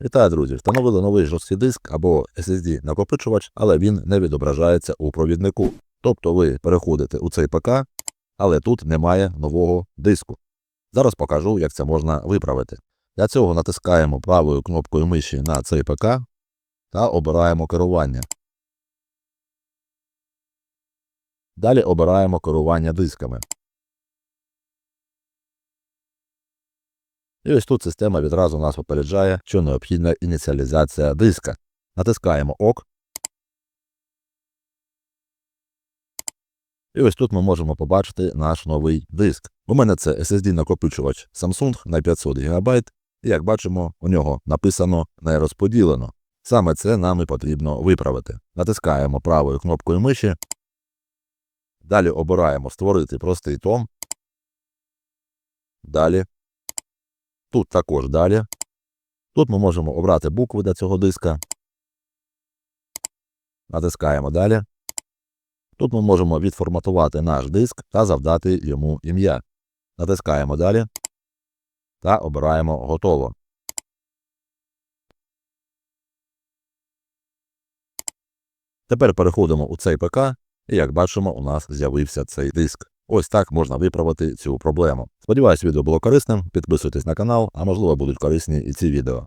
Вітаю, друзі! Встановили новий жорсткий диск або SSD накопичувач, але він не відображається у провіднику. Тобто ви переходите у цей ПК, але тут немає нового диску. Зараз покажу, як це можна виправити. Для цього натискаємо правою кнопкою миші на цей ПК та обираємо керування. Далі обираємо керування дисками. І ось тут система відразу нас попереджає, що необхідна ініціалізація диска. Натискаємо ОК. І ось тут ми можемо побачити наш новий диск. У мене це SSD-накопичувач Samsung на 500 ГБ, і як бачимо, у нього написано не розподілено. Саме це нам і потрібно виправити. Натискаємо правою кнопкою миші. Далі обираємо Створити простий том. Далі. Тут також далі. Тут ми можемо обрати букви для цього диска. Натискаємо далі. Тут ми можемо відформатувати наш диск та завдати йому ім'я. Натискаємо далі та обираємо Готово. Тепер переходимо у цей ПК, і як бачимо, у нас з'явився цей диск. Ось так можна виправити цю проблему. Сподіваюсь, відео було корисним. Підписуйтесь на канал, а можливо будуть корисні і ці відео.